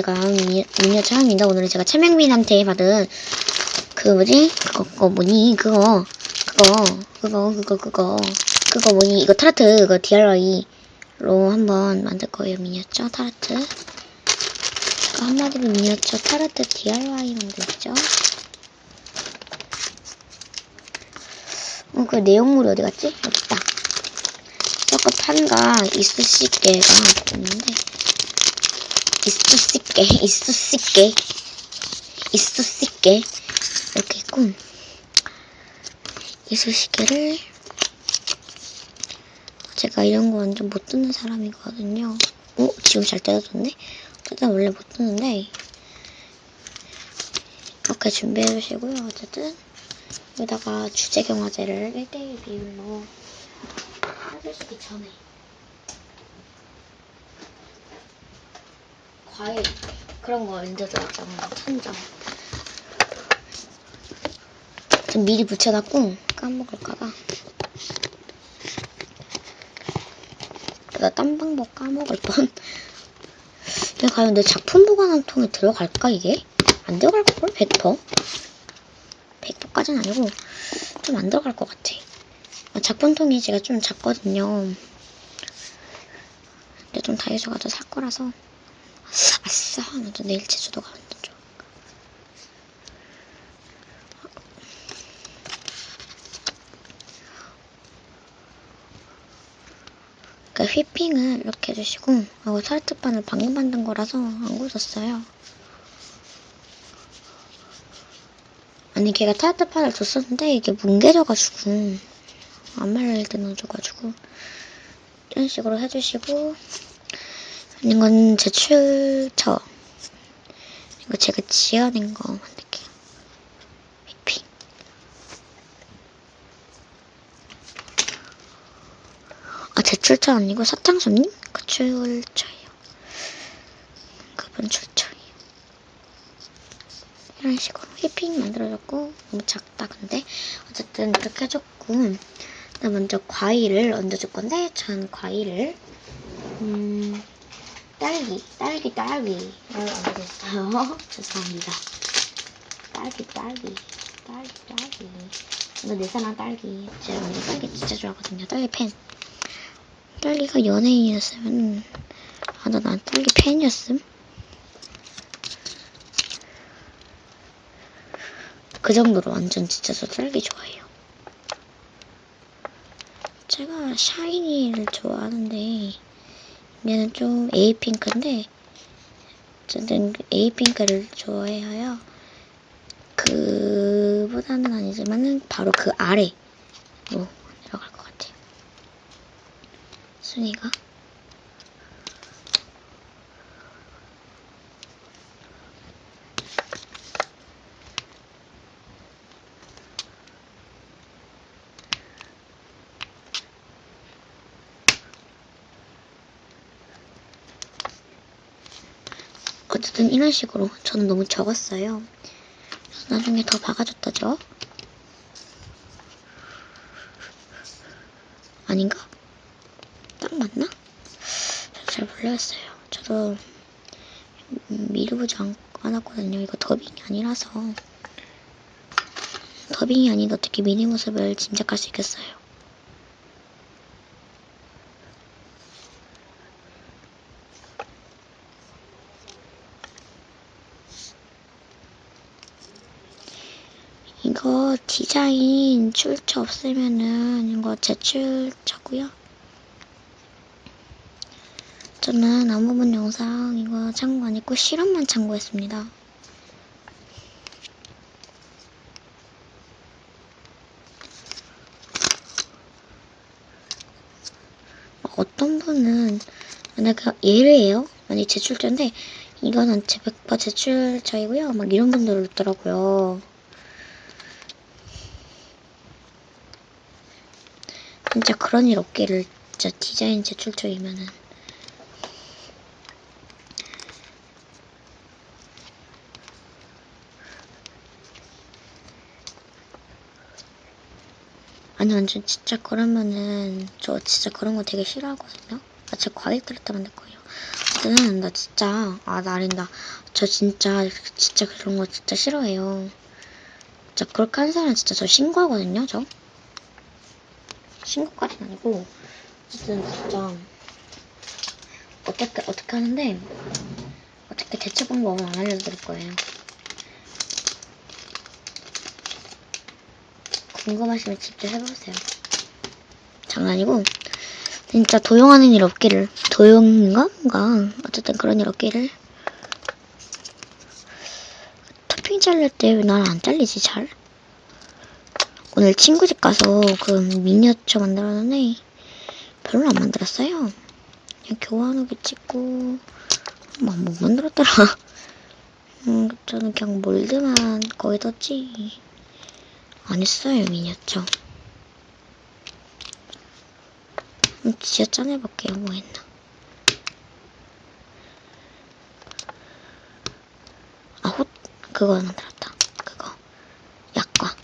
제가 미니, 미니어처 향입니다. 오늘은 제가 최명민한테 받은 그 뭐지? 그거 그거 뭐니? 그거 그거 그거 그거 그거 그거 뭐니? 이거 타르트 이거 DIY로 한번 만들 거예요. 미니어처 타르트. 제가 한마디로 미니어처 타르트 DIY 만들죠. 어, 그 내용물이 어디 갔지? 여기 있다. 저거 판가 이쑤시개가 있는데 이쑤시개, 이쑤시개, 이쑤시개 이렇게 있고 이쑤시개를 제가 이런 거 완전 못 듣는 사람이거든요. 오, 지금 잘 뜯어졌네? 일단 원래 못 듣는데 이렇게 준비해 주시고요. 어쨌든 여기다가 주제경화제를 1대1 비율로 해주시기 전에 과일 그런 거 얹어줘야죠 천장. 좀 미리 붙여놨고 까먹을까봐. 내가 딴 방법 까먹을 뻔. 이게 과연 내 작품 보관함 통에 들어갈까 이게? 안 들어갈걸? 100%? 100%까지는 아니고 좀 안 들어갈 것 같아. 아, 작품통이 제가 좀 작거든요. 근데 좀 다이소 가서 살 거라서 아싸. 나도 내일 제주도 가는 중. 그 휘핑을 이렇게 해주시고, 이거 타르트판을 방금 만든 거라서 안 굳었어요. 아니, 걔가 타르트판을 줬었는데, 이게 뭉개져가지고, 안 말릴 때 넣어줘가지고, 이런 식으로 해주시고, 이건 제 출처. 이거 제가 지어낸 거 만들게요. 휘핑. 아, 제 출처 아니고 사탕손님? 그 출처예요. 그분 출처예요. 이런 식으로 휘핑 만들어줬고 너무 작다 근데 어쨌든 이렇게 해줬고 나 먼저 과일을 얹어줄 건데 전 과일을 음 딸기, 딸기, 딸기를 얹어줬어요. 죄송합니다. 딸기, 딸기, 딸기, 딸기. 이거 내 사랑 딸기. 제가 원래 딸기 진짜 좋아하거든요. 딸기 팬. 딸기가 연예인이었으면, 아, 나, 난 딸기 팬이었음. 그 정도로 완전 진짜 저 딸기 좋아해요. 제가 샤이니를 좋아하는데, 얘는 좀 에이핑크인데 저는 에이핑크를 좋아해요. 그보다는 아니지만은 바로 그 아래로 내려갈 것 같아요. 순이가 어쨌든 이런 식으로 저는 너무 적었어요. 나중에 더 박아줬다죠. 아닌가? 딱 맞나? 잘 모르겠어요. 저도 미루지 않, 않았거든요. 이거 더빙이 아니라서 더빙이 아닌데 어떻게 미니 모습을 짐작할 수 있겠어요. 이거 디자인 출처 없으면은 이거 제출처고요. 저는 안부분 영상 이거 참고 안 했고 실험만 참고했습니다. 어떤 분은 만약에 예를해요. 만약 제출처인데 이거는 제100% 제출처이고요. 막 이런 분들 있더라고요. 진짜 그런 일 없기를 진짜 디자인 제출처이면은. 아니 완전 진짜 그러면은 저 진짜 그런 거 되게 싫어하거든요? 아, 제 과일 따르트 만들 거예요. 어쨌든 나 진짜 아 나린다. 저 진짜 진짜 그런 거 진짜 싫어해요. 진짜 그렇게 하는 사람 진짜 저 신고하거든요 저 신고까지는 아니고 어쨌든 진짜 어떻게 어떻게 하는데 어떻게 대처 방법은 안 알려드릴 거예요. 궁금하시면 직접 해보세요. 장난이고 진짜 도용하는 일 없기를 도용인가? 뭔가 어쨌든 그런 일 없기를. 토핑 자를 때 왜 난 안 잘리지 잘 오늘 친구 집 가서 그 미니어처 만들었는데 별로 안 만들었어요. 그냥 교환후기 찍고 뭐못 만들었더라. 음, 저는 그냥 몰드만 거의 떴지. 안 했어요 미니어처. 음, 진짜 짠해볼게요, 뭐 했나. 아, 호, 그거 만들었다. 그거. 약과.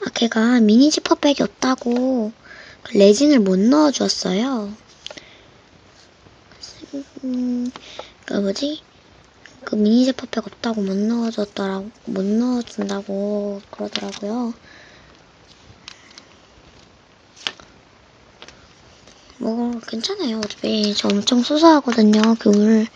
아, 걔가 미니 지퍼백이 없다고 그 레진을 못 넣어주었어요. 음, 그 뭐지? 그 미니 지퍼백 없다고 못 넣어줬더라고, 못 넣어준다고 그러더라고요. 뭐, 괜찮아요. 어차피 저 엄청 수수하거든요, 그 물.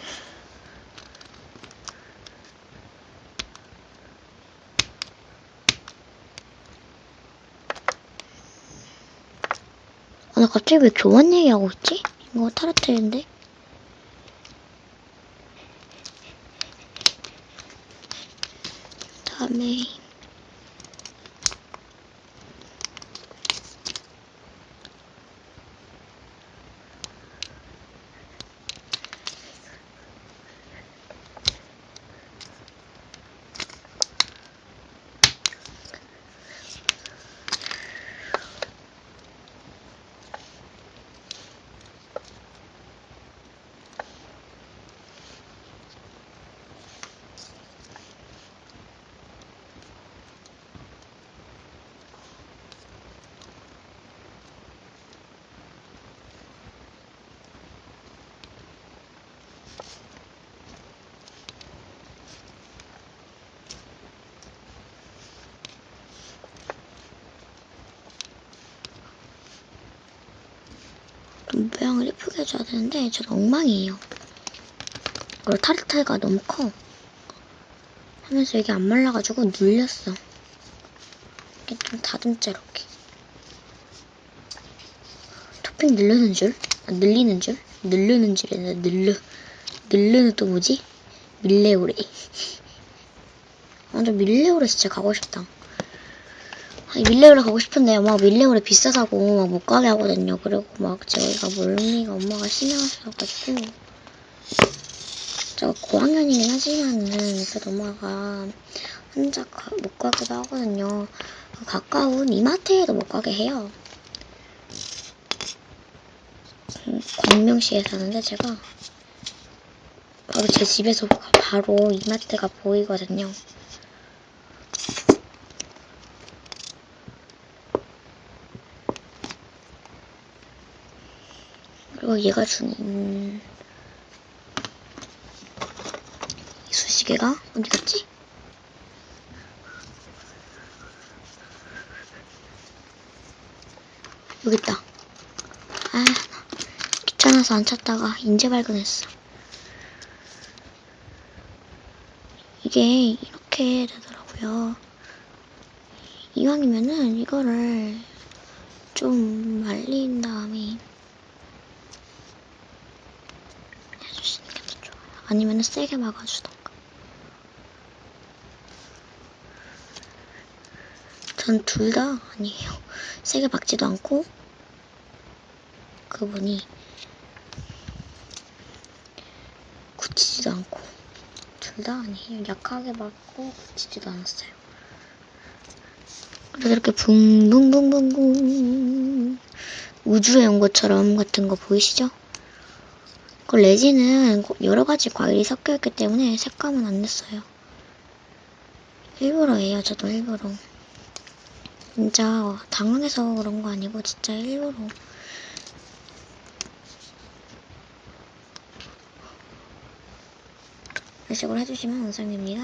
갑자기 왜 교환 얘기하고 있지? 이거 타르트인데? 다음에 모양을 예쁘게 해줘야 되는데 전 엉망이에요. 그리고 타르트가 너무 커. 하면서 이게 안 말라가지고 눌렸어. 이게 좀 다듬자 이렇게. 토핑 늘르는 줄? 아, 늘리는 줄? 늘르는 줄이 아니라 늘르. 늘르는 또 뭐지? 밀레오레. 아, 저 밀레오레 진짜 가고 싶다. 아니, 밀레오레 가고 싶은데 막 밀레오레 비싸다고 막 못 가게 하거든요. 그리고 막 저희가 멀미가 엄마가 심해하셔가지고 제가 고학년이긴 하지만은 그래도 엄마가 혼자 가- 못 가기도 하거든요. 가까운 이마트에도 못 가게 해요. 음, 광명시에 사는데 제가 바로 제 집에서 바로 이마트가 보이거든요. 그리고 얘가 주는 이 수시개가 어디 갔지? 여기 있다. 아, 귀찮아서 안 찾다가 인제 발견했어. 이게 이렇게 되더라고요. 이왕이면은 이거를 좀 말린 다음에 해주시는 게 더 좋 아니면 세게 막아주던가. 전 둘 다 아니에요. 세게 박지도 않고 그분이 굳히지도 않고 둘둘다 아니에요. 약하게 맞고 지지도 않았어요. 그래서 이렇게 붕붕붕붕붕 우주에 온 것처럼 같은 거 보이시죠? 그 레진은 여러 가지 과일이 섞여 있기 때문에 색감은 안 냈어요. 일부러 해요, 저도 일부러. 진짜 당황해서 그런 거 아니고 진짜 일부러. 이런 식으로 해주시면 완성됩니다.